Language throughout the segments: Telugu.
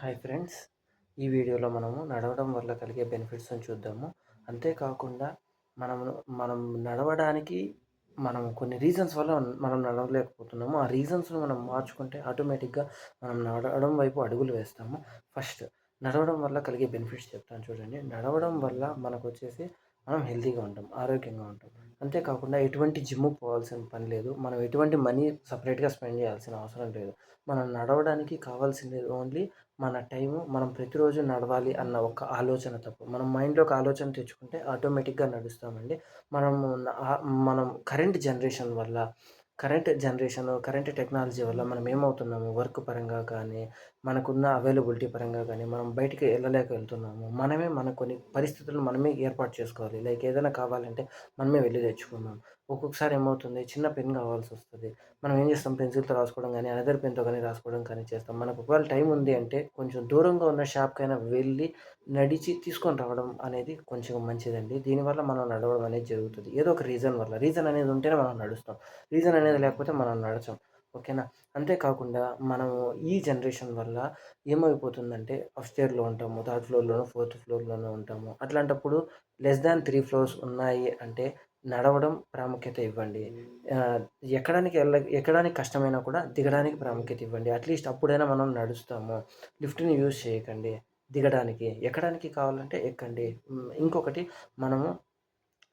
Hi friends. ఈ వీడియోలో మనము నడవడం వల్ల కలిగే బెనిఫిట్స్ని చూద్దాము. అంతేకాకుండా మనము మనం నడవడానికి మనం కొన్ని రీజన్స్ వల్ల మనం నడవలేకపోతున్నాము. ఆ రీజన్స్ను మనం మార్చుకుంటే ఆటోమేటిక్గా మనం నడవడం వైపు అడుగులు వేస్తాము. ఫస్ట్ నడవడం వల్ల కలిగే బెనిఫిట్స్ చెప్తాను చూడండి. నడవడం వల్ల మనకు వచ్చేసి మనం హెల్తీగా ఉంటాం ఆరోగ్యంగా ఉంటాం. అంతేకాకుండా ఎటువంటి జిమ్ పోవాల్సిన పని లేదు. మనం ఎటువంటి మనీ సపరేట్గా స్పెండ్ చేయాల్సిన అవసరం లేదు. మనం నడవడానికి కావాల్సింది ఓన్లీ మన టైము మనం ప్రతిరోజు నడవాలి అన్న ఒక ఆలోచన తప్పు. మనం మైండ్లో ఒక ఆలోచన తెచ్చుకుంటే ఆటోమేటిక్గా నడుస్తామండి. మనము మనం కరెంట్ జనరేషన్ వల్ల కరెంట్ జనరేషన్ కరెంట్ టెక్నాలజీ వల్ల మనం ఏమవుతున్నాము? వర్క్ పరంగా కానీ మనకున్న అవైలబిలిటీ పరంగా కానీ మనం బయటికి వెళ్ళలేక వెళ్తున్నాము. మనమే మన కొన్ని పరిస్థితులు మనమే ఏర్పాటు చేసుకోవాలి. లైక్ ఏదైనా కావాలంటే మనమే వెళ్ళి తెచ్చుకున్నాం ఒక్కొక్కసారి ఏమవుతుంది? చిన్న పెన్ కావాల్సి వస్తుంది. మనం ఏం చేస్తాం? పెన్సిల్తో రాసుకోవడం కానీ అదర్ పెన్తో కానీ రాసుకోవడం కానీ చేస్తాం. మనకు ఒకవేళ టైం ఉంది అంటే కొంచెం దూరంగా ఉన్న షాప్కైనా వెళ్ళి నడిచి తీసుకొని రావడం అనేది కొంచెం మంచిదండి. దీనివల్ల మనం నడవడం అనేది జరుగుతుంది. ఏదో ఒక రీజన్ వల్ల. రీజన్ అనేది ఉంటేనే మనం నడుస్తాం. రీజన్ అనేది లేకపోతే మనం నడచం. ఓకేనా? అంతేకాకుండా మనము ఈ జనరేషన్ వల్ల ఏమైపోతుందంటే అప్స్టేర్లో ఉంటాము థర్డ్ ఫ్లోర్లోనో ఫోర్త్ ఫ్లోర్లోనూ ఉంటాము. అట్లాంటప్పుడు లెస్ దాన్ త్రీ ఫ్లోర్స్ ఉన్నాయి అంటే నడవడం ప్రాముఖ్యత ఇవ్వండి. ఎక్కడానికి వెళ్ళ ఎక్కడానికి కష్టమైనా కూడా దిగడానికి ప్రాముఖ్యత ఇవ్వండి. అట్లీస్ట్ అప్పుడైనా మనం నడుస్తాము. లిఫ్ట్ని యూజ్ చేయకండి. దిగడానికి ఎక్కడానికి కావాలంటే ఎక్కండి. ఇంకొకటి మనము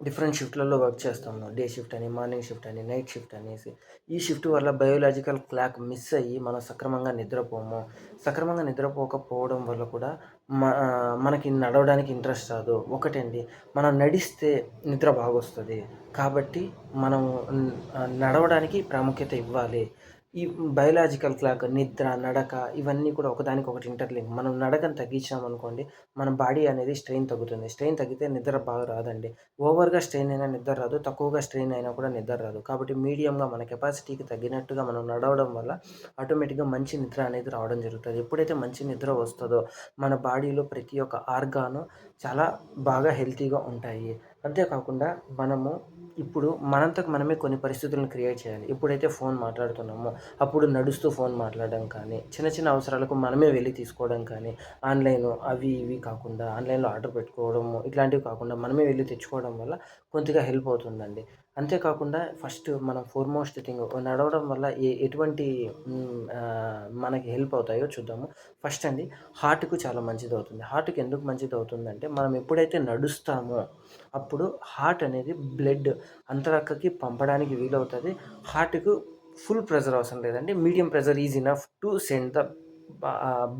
డిఫరెంట్ షిఫ్ట్లలో వర్క్ చేస్తాము. డే షిఫ్ట్ అని మార్నింగ్ షిఫ్ట్ అని నైట్ షిఫ్ట్ అనేసి. ఈ షిఫ్ట్ వల్ల బయోలాజికల్ క్లాక్ మిస్ అయ్యి మనం సక్రమంగా నిద్రపోము. సక్రమంగా నిద్రపోకపోవడం వల్ల కూడా మనకి నడవడానికి ఇంట్రెస్ట్ రాదు. ఒకటండి మనం నడిస్తే నిద్ర బాగొస్తుంది. కాబట్టి మనం నడవడానికి ప్రాముఖ్యత ఇవ్వాలి. ఈ బయలాజికల్ క్లాక్ నిద్ర నడక ఇవన్నీ కూడా ఒకదానికి ఒకటి ఇంటర్లింక్ మనం నడకను తగ్గించామనుకోండి మన బాడీ అనేది స్ట్రెయిన్ తగ్గుతుంది. స్ట్రెయిన్ తగ్గితే నిద్ర బాగా రాదండి. ఓవర్గా స్ట్రెయిన్ అయినా నిద్ర రాదు తక్కువగా స్ట్రెయిన్ అయినా కూడా నిద్ర రాదు. కాబట్టి మీడియంగా మన కెపాసిటీకి తగ్గినట్టుగా మనం నడవడం వల్ల ఆటోమేటిక్గా మంచి నిద్ర అనేది రావడం జరుగుతుంది. ఎప్పుడైతే మంచి నిద్ర వస్తుందో మన బాడీలో ప్రతి ఒక్క ఆర్గాను చాలా బాగా హెల్తీగా ఉంటాయి. అంతేకాకుండా మనము ఇప్పుడు మనంతకు మనమే కొన్ని పరిస్థితులను క్రియేట్ చేయాలి. ఎప్పుడైతే ఫోన్ మాట్లాడుతున్నామో అప్పుడు నడుస్తూ ఫోన్ మాట్లాడడం కానీ చిన్న చిన్న అవసరాలకు మనమే వెళ్ళి తీసుకోవడం కానీ ఆన్లైన్ అవి ఇవి కాకుండా ఆన్లైన్లో ఆర్డర్ పెట్టుకోవడము ఇట్లాంటివి కాకుండా మనమే వెళ్ళి తెచ్చుకోవడం వల్ల కొద్దిగా హెల్ప్ అవుతుందండి. అంతేకాకుండా ఫస్ట్ మనం ఫోర్మోస్ట్ థింగ్ నడవడం వల్ల ఏ ఎటువంటి మనకి హెల్ప్ అవుతాయో చూద్దాము. ఫస్ట్ అండి హార్ట్కు చాలా మంచిది అవుతుంది హార్ట్కి ఎందుకు మంచిది అవుతుందంటే మనం ఎప్పుడైతే నడుస్తామో అప్పుడు హార్ట్ అనేది బ్లడ్ అంతరక్కకి పంపడానికి వీలవుతుంది. హార్ట్కు ఫుల్ ప్రెజర్ అవసరం లేదండి. Medium pressure is enough to send the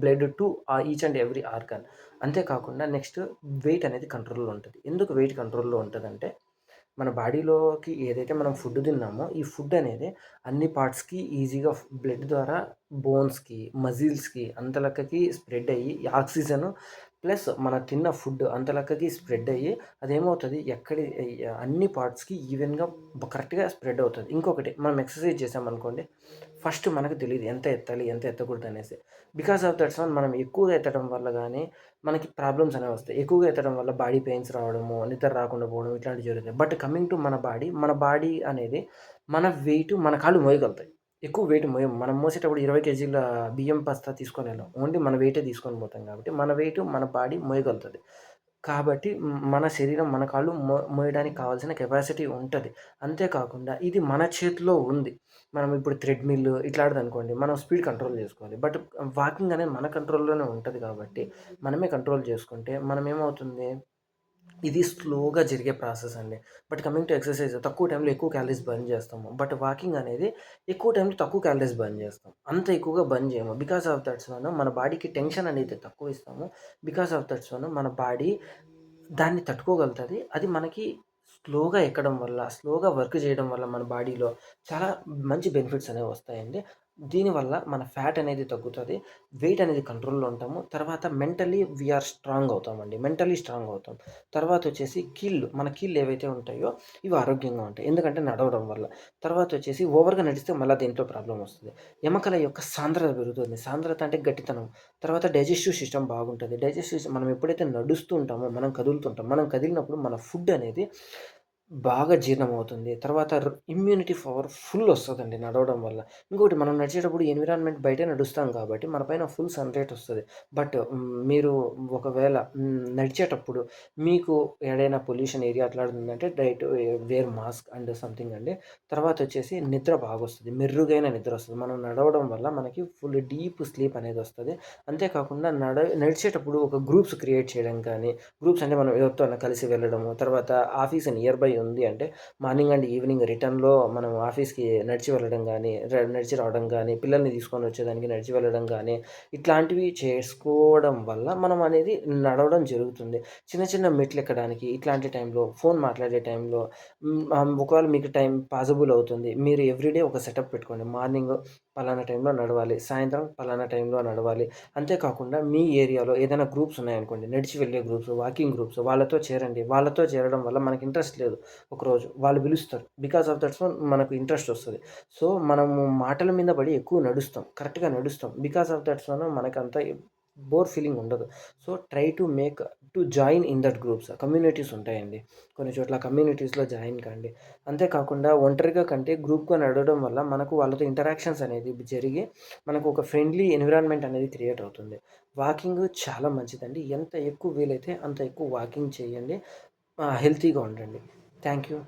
blood to each and every organ. అంతేకాకుండా నెక్స్ట్ వెయిట్ అనేది కంట్రోల్లో ఉంటుంది. ఎందుకు వెయిట్ కంట్రోల్లో ఉంటుందంటే మన బాడీలోకి ఏదైతే మనం ఫుడ్ తిన్నామో ఈ ఫుడ్ అనేది అన్ని పార్ట్స్కి ఈజీగా బ్లడ్ ద్వారా బోన్స్కి మజిల్స్కి అంతలక్కకి స్ప్రెడ్ అయ్యి ఆక్సిజన్ ప్లస్ మన తిన్న ఫుడ్ అంత లెక్కకి స్ప్రెడ్ అయ్యి అదేమవుతుంది? ఎక్కడి అన్ని పార్ట్స్కి ఈవెన్గా కరెక్ట్గా స్ప్రెడ్ అవుతుంది. ఇంకొకటి మనం ఎక్సర్సైజ్ చేసామనుకోండి ఫస్ట్ మనకు తెలియదు ఎంత ఎత్తాలి ఎంత ఎత్తకూడదు అనేసి. బికాస్ ఆఫ్ దట్స్ వన్ మనం ఎక్కువగా ఎత్తడం వల్ల కానీ మనకి ప్రాబ్లమ్స్ అనేవి వస్తాయి. ఎక్కువగా ఎత్తడం వల్ల బాడీ పెయిన్స్ రావడము నిద్ర రాకుండా పోవడం ఇట్లాంటివి జరుగుతాయి. బట్ కమింగ్ టు మన బాడీ మన బాడీ అనేది మన వెయిట్ మన కాళ్ళు మోయగలుగుతాయి. ఎక్కువ వెయిట్ మనం మోసేటప్పుడు ఇరవై కేజీల బియ్యం పస్తా తీసుకొని వెళ్ళాం. ఓన్లీ మన వెయిటే తీసుకొని పోతాం కాబట్టి మన వెయిట్ మన బాడీ మోయగలుగుతుంది. కాబట్టి మన శరీరం మన కాళ్ళు మో మోయడానికి కావాల్సిన కెపాసిటీ ఉంటుంది. అంతేకాకుండా ఇది మన చేతిలో ఉంది. మనం ఇప్పుడు థ్రెడ్మిల్ ఇట్లాంటిది అనుకోండి మనం స్పీడ్ కంట్రోల్ చేసుకోవాలి. బట్ వాకింగ్ అనేది మన కంట్రోల్లోనే ఉంటుంది కాబట్టి మనమే కంట్రోల్ చేసుకుంటే మనం ఏమవుతుంది ఇది స్లోగా జరిగే ప్రాసెస్ అండి. బట్ కమింగ్ టు ఎక్సర్సైజ్ తక్కువ టైంలో ఎక్కువ క్యాలరీస్ బర్న్ చేస్తాము. బట్ వాకింగ్ అనేది ఎక్కువ టైంలో తక్కువ క్యాలరీస్ బర్న్ చేస్తాం. అంత ఎక్కువగా బర్న్ చేయము. బికాస్ ఆఫ్ దట్స్ వన్ మన బాడీకి టెన్షన్ అనేది తక్కువ ఇస్తాము. బికాస్ ఆఫ్ దట్స్ వన్ మన బాడీ దాన్ని తట్టుకోగలుగుతుంది. అది మనకి స్లోగా ఎక్కడం వల్ల స్లోగా వర్క్ చేయడం వల్ల మన బాడీలో చాలా మంచి బెనిఫిట్స్ అనేవి వస్తాయండి. దీనివల్ల మన ఫ్యాట్ అనేది తగ్గుతుంది వెయిట్ అనేది కంట్రోల్లో ఉంటాము. తర్వాత మెంటలీ వీఆర్ స్ట్రాంగ్ అవుతామండి మెంటలీ స్ట్రాంగ్ అవుతాం. తర్వాత వచ్చేసి కీళ్ళు మన కీళ్ళు ఏవైతే ఉంటాయో ఇవి ఆరోగ్యంగా ఉంటాయి. ఎందుకంటే నడవడం వల్ల. తర్వాత వచ్చేసి ఓవర్గా నడిస్తే మళ్ళీ దీంట్లో ప్రాబ్లం వస్తుంది. ఎముకల యొక్క సాంద్రత పెరుగుతుంది. సాంద్రత అంటే గట్టితనం. తర్వాత డైజెస్టివ్ సిస్టమ్ బాగుంటుంది. డైజెస్టివ్ మనం ఎప్పుడైతే నడుస్తూ ఉంటామో మనం కదులుతుంటాం మనం కదిలినప్పుడు మన ఫుడ్ అనేది బాగా జీర్ణమవుతుంది. తర్వాత ర్ ఇమ్యూనిటీ పవర్ ఫుల్ వస్తుందండి నడవడం వల్ల. ఇంకోటి మనం నడిచేటప్పుడు ఎన్విరాన్మెంట్ బయటే నడుస్తాం కాబట్టి మన పైన ఫుల్ సన్ రేట్ వస్తుంది బట్ హ్మ్, మీరు ఒకవేళ హ్మ్, నడిచేటప్పుడు మీకు ఎడైనా pollution area అట్లాంటిదుందంటే diet wear mask and something అండి. తర్వాతొచ్చేసి నిద్ర బాగొస్తది. మెర్రుగైన నిద్రొస్తది. మనం నడవడం వల్ల మనకి ఫుల్ డీప్ స్లీప్ అనేదొస్తది. అంతే కాకుండా నడ నడిచేటప్పుడు ఒక గ్రూప్స్ క్రియేట్ చేయడం కానీ, గ్రూప్స్ అంటే మనం ఎవరితో అన్నా కలిసి వెళ్ళడము, తర్వాత ఆఫీస్ నియర్ బై ఉంది అంటే మార్నింగ్ అండ్ ఈవినింగ్ రిటర్న్‌లో మనం ఆఫీస్‌కి నడిచి వెళ్ళడం కానీ నడిచి రావడం కానీ పిల్లల్ని తీసుకొని వచ్చేదానికి నడిచి వెళ్ళడం కానీ ఇట్లాంటివి చేసుకోవడం వల్ల మనం అనేది నడవడం జరుగుతుంది. చిన్న చిన్న మెట్లు ఎక్కడానికి ఇట్లాంటి టైంలో ఫోన్ మాట్లాడే టైంలో ఒకవేళ మీకు టైం పాసిబుల్ అవుతుంది. మీరు ఎవ్రీడే ఒక సెటప్ పెట్టుకోండి. మార్నింగ్ పలానా టైంలో నడవాలి. సాయంత్రం పలానా టైంలో నడవాలి. అంతేకాకుండా మీ ఏరియాలో ఏదైనా గ్రూప్స్ ఉన్నాయనుకోండి. నడిచి వెళ్ళే గ్రూప్స్, వాకింగ్ గ్రూప్స్ వాళ్ళతో చేరండి. వాళ్ళతో చేరడం వల్ల మనకి ఇంట్రెస్ట్ లేదు ఒకరోజు. వాళ్ళు పిలుస్తారు. బికాస్ ఆఫ్ దట్ సో మనకు ఇంట్రెస్ట్ వస్తుంది సో, మనము మాటల మీద పడి ఎక్కువ నడుస్తాం. కరెక్ట్‌గా నడుస్తాం. బికాస్ ఆఫ్ దట్ సోను మనకంత బోర్ ఫీలింగ్ ఉండదు. So, try to make to join in that groups. Communities ఉంటాయండి. కొన్ని చోట్ల కమ్యూనిటీస్‌లో జాయిన్ కండి. అంతేకాకుండా ఒంటరిగా కంటే గ్రూప్‌గా నడవడం వల్ల మనకు వాళ్ళతో ఇంటరాక్షన్స్ అనేది జరిగి మనకు ఒక ఫ్రెండ్లీ ఎన్విరాన్మెంట్ అనేది క్రియేట్ అవుతుంది. వాకింగ్ చాలా మంచిదండి. ఎంత ఎక్కువ వీలైతే అంత ఎక్కువ వాకింగ్ చేయండి. హెల్తీగా ఉండండి. Thank you.